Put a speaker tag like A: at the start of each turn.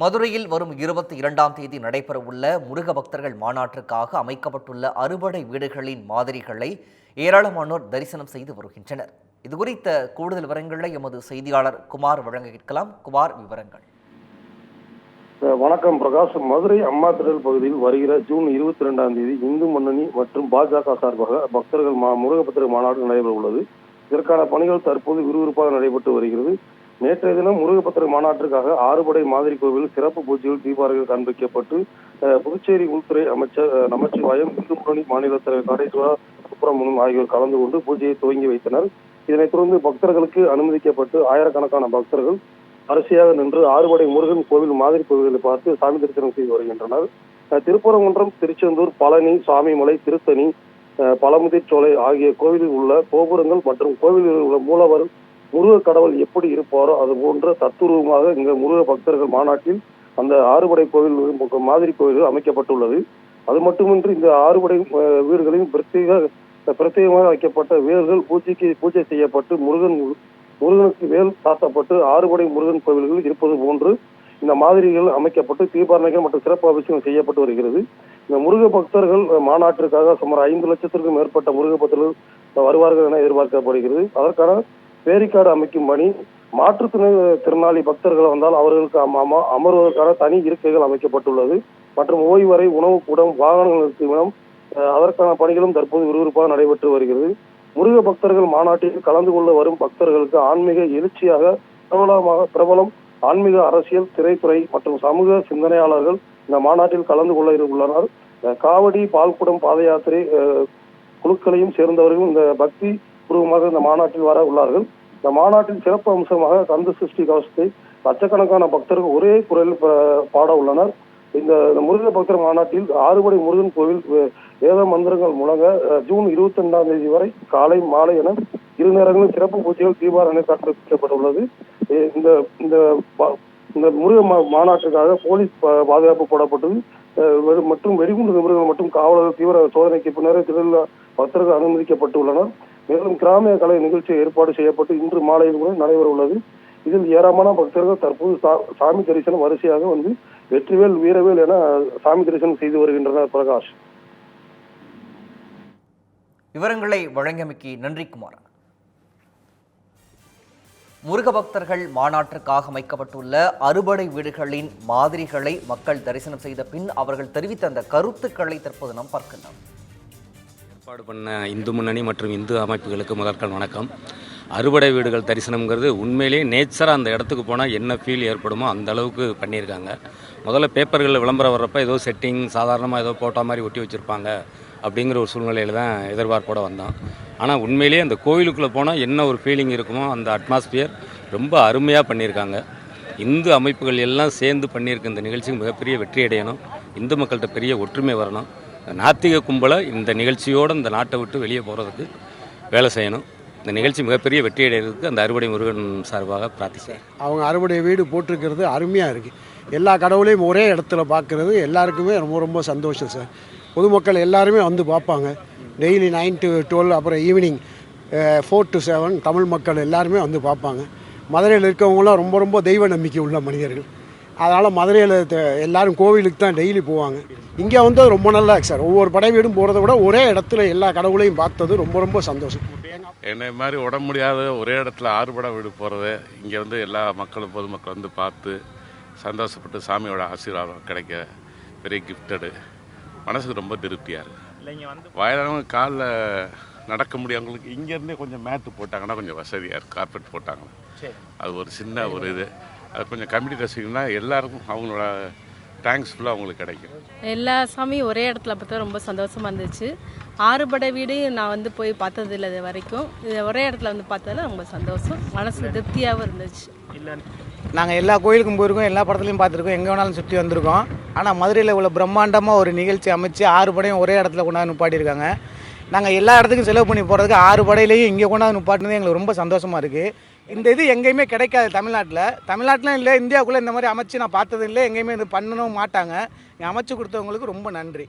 A: மதுரையில் வரும் இருபத்தி இரண்டாம் தேதி நடைபெறவுள்ள முருக பக்தர்கள் மாநாட்டிற்காக அமைக்கப்பட்டுள்ள அறுபடை வீடுகளின் மாதிரிகளை ஏராளமானோர் தரிசனம் செய்து வருகின்றனர். இதுகுறித்த கூடுதல் விவரங்களை எமது செய்தியாளர் குமார் வழங்க கேட்கலாம். குமார் விவரங்கள்.
B: வணக்கம் பிரகாஷ். மதுரை அம்மா திடல் பகுதியில் வருகிற ஜூன் இருபத்தி ரெண்டாம் தேதி இந்து முன்னணி மற்றும் பாஜக சார்பாக பக்தர்கள் மா முருகபத்திர மாநாடு நடைபெற உள்ளது இதற்கான பணிகள் தற்போது விறுவிறுப்பாக நடைபெற்று வருகிறது. நேற்றைய தினம் முருகபத்திர மாநாட்டிற்காக ஆறுபடை மாதிரி கோவில் சிறப்பு பூஜைகள் தீபாவளிகள் காண்பிக்கப்பட்டு புதுச்சேரி உள்துறை அமைச்சர் நமச்சிவாயம் இந்து முன்னணி மாநில தலைவர் காடேஸ்வரா சுப்பிரமணியம் ஆகியோர் கலந்து கொண்டு பூஜையை துவங்கி வைத்தனர். இதனைத் தொடர்ந்து பக்தர்களுக்கு அனுமதிக்கப்பட்டு ஆயிரக்கணக்கான பக்தர்கள் வரிசையாக நின்று ஆறுபடை முருகன் கோவில் மாதிரி கோவில்களை பார்த்து சாமி தரிசனம் செய்து வருகின்றனர். திருப்பரங்குன்றம் திருச்செந்தூர் பழனி சாமிமலை திருத்தணி அஹ் பழமுதிர்ச்சோலை ஆகிய கோவிலில் உள்ள கோபுரங்கள் மற்றும் கோவிலில் உள்ள மூலவர் முருக கடவுள் எப்படி இருப்பாரோ அது போன்ற தத்துருவமாக இங்க முருக பக்தர்கள் மாநாட்டில் அந்த ஆறுபடை கோவில் மாதிரி கோவில்கள் அமைக்கப்பட்டுள்ளது. அது மட்டுமின்றி இந்த ஆறுபடை அஹ், வீடுகளில் பிரத்யேக பிரத்யேகமாக வைக்கப்பட்ட வேர்கள் பூஜைக்கு பூஜை செய்யப்பட்டு முருகன் முருகனுக்கு வேல் சாத்தப்பட்டு ஆறுபடை முருகன் கோவில்கள் இருப்பது போன்று இந்த மாதிரிகள் அமைக்கப்பட்டு தீபாரணைகள் மற்றும் சிறப்பு அபிஷேகம் செய்யப்பட்டு வருகிறது. இந்த முருக பக்தர்கள் மாநாட்டிற்காக சுமார் ஐந்து லட்சத்திற்கும் மேற்பட்ட முருக பக்தர்கள் வருவார்கள் என எதிர்பார்க்கப்படுகிறது. அதற்கான பேரிக்காடு அமைக்கும் பணி மாற்றுத்திறனாளி திறனாளி பக்தர்கள் வந்தால் அவர்களுக்கு அமர்வதற்கான தனி இருக்கைகள் அமைக்கப்பட்டுள்ளது. மற்றும் ஓய்வறை உணவு கூடம் வாகனங்கள் இடம் அதற்கான பணிகளும் தற்போது விறுவிறுப்பாக நடைபெற்று வருகிறது. முருக பக்தர்கள் மாநாட்டில் கலந்து கொள்ள வரும் பக்தர்களுக்கு ஆன்மீக எழுச்சியாக பிரபலமாக பிரபலம் ஆன்மீக அரசியல் திரைத்துறை மற்றும் சமூக சிந்தனையாளர்கள் இந்த மாநாட்டில் கலந்து கொள்ள உள்ளனர். காவடி பால்குடம் பாத யாத்திரை குழுக்களையும் சேர்ந்தவர்கள் இந்த பக்தி பூர்வமாக இந்த மாநாட்டில் வர உள்ளார்கள். இந்த மாநாட்டின் சிறப்பு அம்சமாக கந்த சிருஷ்டி கவசத்தை லட்சக்கணக்கான பக்தர்கள் ஒரே குரலில் பாட உள்ளனர். இந்த முருகன் பக்தர் மாநாட்டில் ஆறுபடை முருகன் கோவில் வேத மந்திரங்கள் முழங்க ஜூன் இருபத்தி ரெண்டாம் தேதி வரை காலை மாலை என இரு நேரங்களும் சிறப்பு பூஜைகள் தீபாரணை காண்பிக்கப்பட்டுள்ளது இந்த இந்த இந்த முருக மாநாட்டுக்காக போலீஸ் பா- பாதுகாப்பு போடப்பட்டது. மற்றும் வெடிகுண்டு நிபுணர்கள் மற்றும் காவலர்கள் தீவிர சோதனைக்கு பின்னரே திருவிழா பக்தர்கள் அனுமதிக்கப்பட்டுள்ளனர். மேலும் கிராமிய கலை நிகழ்ச்சி ஏற்பாடு செய்யப்பட்டு இன்று மாலையில் கூட நடைபெற உள்ளது. இதில் ஏராளமான பக்தர்கள் தற்போது சா- சாமி தரிசனம் வரிசையாக வந்து வெற்றிவேல் வீரவேல் என சாமி தரிசனம் செய்து வருகின்றனர் பிரகாஷ்.
A: விவரங்களை வழங்கியமைக்கு நன்றி குமார் முருக பக்தர்கள் மாநாட்டிற்காக அமைக்கப்பட்டுள்ள அறுபடை வீடுகளின் மாதிரிகளை மக்கள் தரிசனம் செய்த பின் அவர்கள் தெரிவித்த அந்த கருத்துக்களை தற்போது நாம் பார்க்கலாம்.
C: ஏற்பாடு பண்ண இந்து முன்னணி மற்றும் இந்து அமைப்புகளுக்கு முதற்கள் வணக்கம். அறுபடை வீடுகள் தரிசனம்ங்கிறது உண்மையிலேயே நேச்சராக அந்த இடத்துக்கு போனால் என்ன ஃபீல் ஏற்படுமோ அந்த அளவுக்கு பண்ணியிருக்காங்க. முதல்ல பேப்பர்களில் விளம்பரம் வர்றப்ப ஏதோ செட்டிங் சாதாரணமாக ஏதோ போட்டோ மாதிரி ஒட்டி வச்சுருப்பாங்க அப்படிங்கிற ஒரு சூழ்நிலையில் தான் எதிர்பார்ப்போட வந்தோம். ஆனால் உண்மையிலேயே அந்த கோயிலுக்குள்ளே போனால் என்ன ஒரு ஃபீலிங் இருக்குமோ அந்த அட்மாஸ்பியர் ரொம்ப அருமையாக பண்ணியிருக்காங்க. இந்து அமைப்புகள் எல்லாம் சேர்ந்து பண்ணியிருக்க இந்த நிகழ்ச்சிக்கு மிகப்பெரிய வெற்றி அடையணும். இந்து மக்கள்கிட்ட பெரிய ஒற்றுமை வரணும். நாத்திக கும்பலை இந்த நிகழ்ச்சியோடு இந்த நாட்டை விட்டு வெளியே போகிறதுக்கு வேலை செய்யணும். இந்த நிகழ்ச்சி மிகப்பெரிய வெற்றி அடைகிறதுக்கு அந்த அறுவடை முருகன் சார்பாக பிரார்த்திக்கிறேன்.
D: அவங்க அறுவடை வீடு போட்டிருக்கிறது அருமையாக இருக்குது எல்லா கடவுளையும் ஒரே இடத்துல பார்க்குறது எல்லாருக்குமே ரொம்ப ரொம்ப சந்தோஷம் சார். பொதுமக்கள் எல்லாருமே வந்து பார்ப்பாங்க. டெய்லி நைன் டு டுவெல் அப்புறம் evening four to seven Tamil மக்கள் எல்லாருமே வந்து பார்ப்பாங்க. மதுரையில் இருக்கவங்களாம் ரொம்ப ரொம்ப தெய்வ நம்பிக்கை உள்ள மனிதர்கள். அதனால் மதுரையில் எல்லாரும் கோவிலுக்கு தான் டெய்லி போவாங்க. இங்கே வந்து ரொம்ப நல்லா இருக்கு சார். ஒவ்வொரு படை வீடும் போகிறத விட ஒரே இடத்துல எல்லா கடவுளையும் பார்த்தது ரொம்ப ரொம்ப சந்தோஷம்.
E: என்னை மாதிரி உடம்பு முடியாத ஒரே இடத்துல ஆறுபட வீடு போகிறது இங்கே வந்து எல்லா மக்களும் பொதுமக்கள் வந்து பார்த்து சந்தோஷப்பட்டு சாமியோட ஆசீர்வாதம் கிடைக்க பெரிய கிஃப்டடு மனசுக்கு ரொம்ப திருப்தியாக இருக்குது வயதானவங்க காலில் நடக்க முடியாதவங்களுக்கு இங்கேருந்தே கொஞ்சம் மேட்டு போட்டாங்கன்னா கொஞ்சம் வசதியாக இருக்குது கார்பெட் போட்டாங்கன்னா. அது ஒரு சின்ன ஒரு இது. அது கொஞ்சம் கம்மிட்டி ரசிகம்னா எல்லாருக்கும் அவங்களோட தேங்க்ஸ் ஃபுல்லாக அவங்களுக்கு கிடைக்கும்.
F: எல்லா சாமியும் ஒரே இடத்துல பார்த்தா ரொம்ப சந்தோஷமா இருந்துச்சு. ஆறுபடை வீடு நான் வந்து போய் பார்த்தது இல்லை இது வரைக்கும். இது ஒரே இடத்துல வந்து பார்த்ததுல ரொம்ப சந்தோஷம். மனசு திருப்தியாகவும் இருந்துச்சு.
G: நாங்கள் எல்லா கோயிலுக்கும் போயிருக்கோம் எல்லா படத்துலையும் பார்த்துருக்கோம். எங்கே வேணாலும் சுற்றி வந்திருக்கோம். ஆனால் மதுரையில் இவ்வளோ பிரம்மாண்டமாக ஒரு நிகழ்ச்சி அமைச்சு ஆறு படையும் ஒரே இடத்துல கொண்டாந்து நிப்பாட்டியிருக்காங்க. நாங்கள் எல்லா இடத்துக்கும் செலவு பண்ணி போகிறதுக்கு ஆறு படையிலையும் இங்கே கொண்டாந்து நிப்பாட்டினது எங்களுக்கு ரொம்ப சந்தோஷமாக இருக்குது இந்த இது எங்கேயுமே கிடைக்காது தமிழ்நாட்டில். தமிழ்நாட்டிலும் இல்லை இந்தியாவுக்குள்ளே இந்த மாதிரி அமைச்சு நான் பார்த்தது இல்லை. எங்கேயுமே இது பண்ணணும் மாட்டாங்க. நீங்கள் அமைச்சு கொடுத்தவங்களுக்கு ரொம்ப நன்றி.